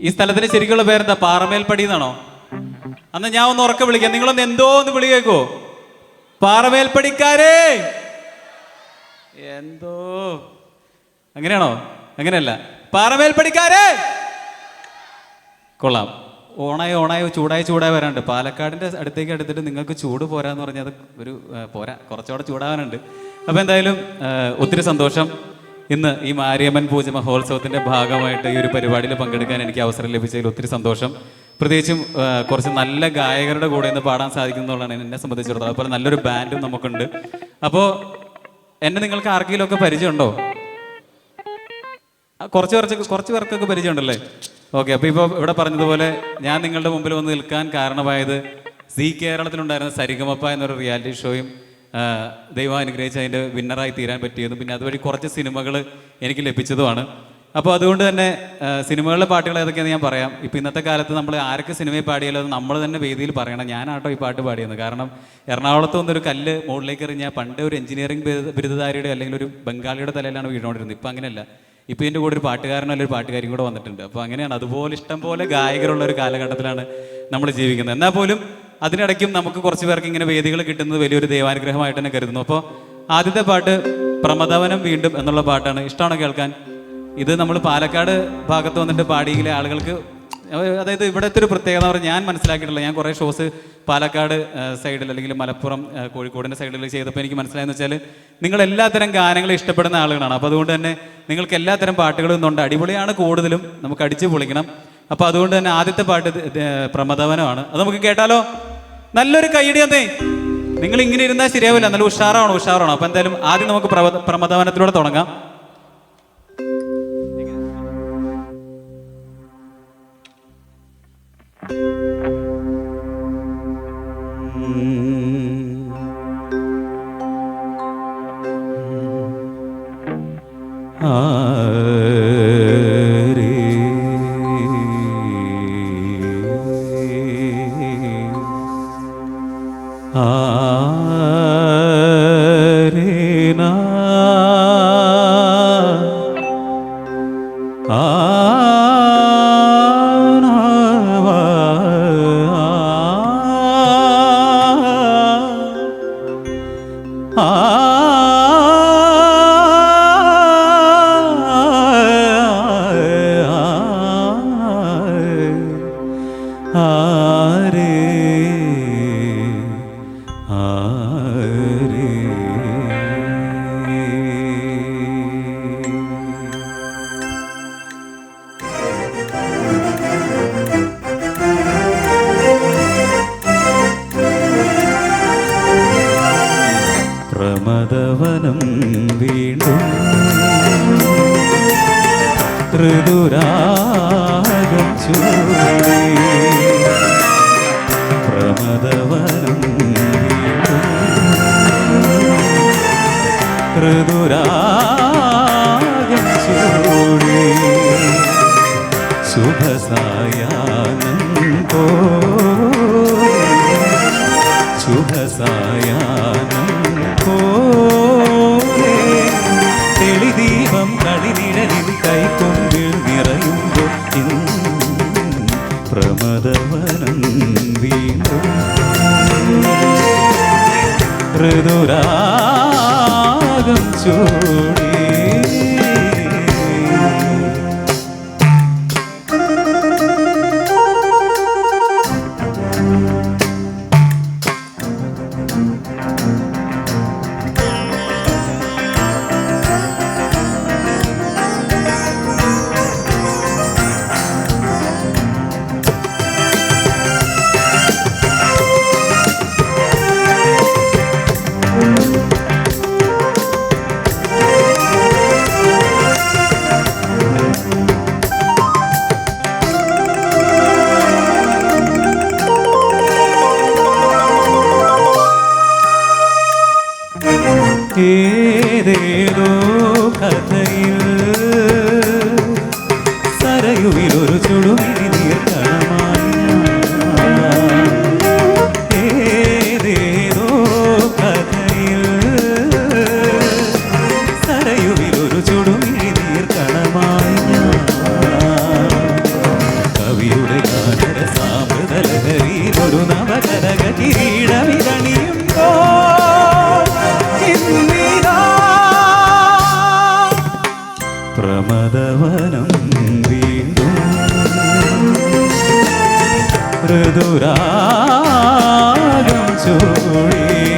ഈ സ്ഥലത്തിന് ശരിക്കുള്ള പേരെന്താ? പാറമേൽപ്പടി എന്നാണോ അന്ന് ഞാൻ ഒന്ന് ഉറക്കെ വിളിക്കാം. നിങ്ങളൊന്ന് എന്തോ ഒന്ന് വിളി കേൾക്കോ പാറമേൽപ്പടിക്കാരേ! എന്തോ? അങ്ങനെയാണോ? അങ്ങനെയല്ല. പാറമേൽപ്പടിക്കാരേ! കൊള്ളാം. ഓണായി ഓണായി ചൂടായി ചൂടായി വരാനുണ്ട്. പാലക്കാടിന്റെ അടുത്തേക്ക് അടുത്തിട്ട് നിങ്ങൾക്ക് ചൂട് പോരാന്ന് പറഞ്ഞാൽ അത് ഒരു പോരാ. കുറച്ചുകൂടെ ചൂടാവാനുണ്ട്. അപ്പോൾ എന്തായാലും ഒത്തിരി സന്തോഷം. ഇന്ന് ഈ മാരിയമ്മൻ പൂജ മഹോത്സവത്തിന്റെ ഭാഗമായിട്ട് ഈ ഒരു പരിപാടിയിൽ പങ്കെടുക്കാൻ എനിക്ക് അവസരം ലഭിച്ചതിൽ ഒത്തിരി സന്തോഷം. പ്രത്യേകിച്ചും കുറച്ച് നല്ല ഗായകരുടെ കൂടെ ഇന്ന് പാടാൻ സാധിക്കുന്നതാണ് എന്നെ സംബന്ധിച്ചിടത്തോളം. അതുപോലെ നല്ലൊരു ബാൻഡും നമുക്കുണ്ട്. അപ്പോൾ എന്നെ നിങ്ങൾക്ക് ആർക്കെങ്കിലും ഒക്കെ പരിചയമുണ്ടോ കുറച്ച് കുറച്ച് കുറച്ച് പേർക്കൊക്കെ പരിചയമുണ്ടല്ലേ? ഓക്കെ അപ്പോൾ ഇപ്പോൾ ഇവിടെ പറഞ്ഞതുപോലെ ഞാൻ നിങ്ങളുടെ മുമ്പിൽ വന്ന് നിൽക്കാൻ കാരണമായത് സി കേരളത്തിലുണ്ടായിരുന്ന സരിഗമപ്പ എന്നൊരു റിയാലിറ്റി ഷോയും ദൈവം അനുഗ്രഹിച്ച് അതിന്റെ വിന്നറായി തീരാൻ പറ്റിയതും പിന്നെ അതുവഴി കുറച്ച് സിനിമകൾ എനിക്ക് ലഭിച്ചതുമാണ്. അപ്പോൾ അതുകൊണ്ട് തന്നെ സിനിമകളിലെ പാട്ടുകൾ ഏതൊക്കെയാണെന്ന് ഞാൻ പറയാം. ഇപ്പോൾ ഇന്നത്തെ കാലത്ത് നമ്മൾ ആരൊക്കെ സിനിമയിൽ പാടിയാലും അത് നമ്മൾ തന്നെ വേദിയിൽ പറയണം. ഞാനാട്ടോ ഈ പാട്ട് പാടിയെന്ന്. കാരണം എറണാകുളത്ത് വന്നൊരു കല്ല് മുകളിലേക്ക് എറിഞ്ഞാൽ പണ്ട് ഒരു എഞ്ചിനീയറിംഗ് ബിരുദധാരിയുടെ അല്ലെങ്കിൽ ഒരു ബംഗാളിയുടെ തലയിലാണ് വീണുകൊണ്ടിരുന്നത്. ഇപ്പം അങ്ങനെയല്ല. ഇപ്പോൾ ഇതിന്റെ കൂടെ ഒരു പാട്ടുകാരനോ അല്ലെങ്കിൽ ഒരു പാട്ടുകാരിയും കൂടെ വന്നിട്ടുണ്ട്. അപ്പോൾ അങ്ങനെയാണ്. അതുപോലെ ഇഷ്ടം പോലെ ഗായകരുള്ള ഒരു കാലഘട്ടത്തിലാണ് നമ്മൾ ജീവിക്കുന്നത്. എന്നാൽ പോലും അതിനിടയ്ക്കും നമുക്ക് കുറച്ച് പേർക്ക് ഇങ്ങനെ വേദികൾ കിട്ടുന്നത് വലിയൊരു ദൈവാനുഗ്രഹമായിട്ട് തന്നെ കരുതുന്നു. അപ്പോൾ ആദ്യത്തെ പാട്ട് പ്രമദവനം വീണ്ടും എന്നുള്ള പാട്ടാണ്. ഇഷ്ടമാണോ കേൾക്കാൻ? ഇത് നമ്മൾ പാലക്കാട് ഭാഗത്ത് വന്നിട്ട് പാടിയെങ്കിലെ ആളുകൾക്ക് അതായത് ഇവിടുത്തെ ഒരു പ്രത്യേകത പറഞ്ഞാൽ ഞാൻ മനസ്സിലാക്കിയിട്ടില്ല. ഞാൻ കുറേ ഷോസ് പാലക്കാട് സൈഡിൽ അല്ലെങ്കിൽ മലപ്പുറം കോഴിക്കോടിന്റെ സൈഡിൽ ചെയ്തപ്പോൾ എനിക്ക് മനസ്സിലായെന്ന് വെച്ചാൽ നിങ്ങൾ എല്ലാത്തരം ഗാനങ്ങളും ഇഷ്ടപ്പെടുന്ന ആളുകളാണ്. അപ്പോൾ അതുകൊണ്ട് തന്നെ നിങ്ങൾക്ക് എല്ലാത്തരം പാട്ടുകളും ഇന്നുണ്ട്. അടിപൊളിയാണ് കൂടുതലും. നമുക്ക് അടിച്ചു പൊളിക്കണം. അപ്പോൾ അതുകൊണ്ട് തന്നെ ആദ്യത്തെ പാട്ട് പ്രമദവനമാണ്. അത് നമുക്ക് കേട്ടാലോ? നല്ലൊരു കൈയടി തന്നേ. നിങ്ങൾ ഇങ്ങനെ ഇരുന്നാൽ ശരിയാവില്ല. നല്ല ഉഷാറാണോ ഉഷാറാണോ അപ്പൊ എന്തായാലും ആദ്യം നമുക്ക് പ്രമദ പ്രമദവനത്തിലൂടെ തുടങ്ങാം. 啊 പ്രമദവനം വീണ്ടും ചൂടി. പ്രമദവനം വീണ്ടും ഋതുരാഗം ചൂടി కరయు విరుచుడు ఇది നന്ദവനം വീണ്ടും ഋതുരാഗം ചൂടി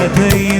கதையில்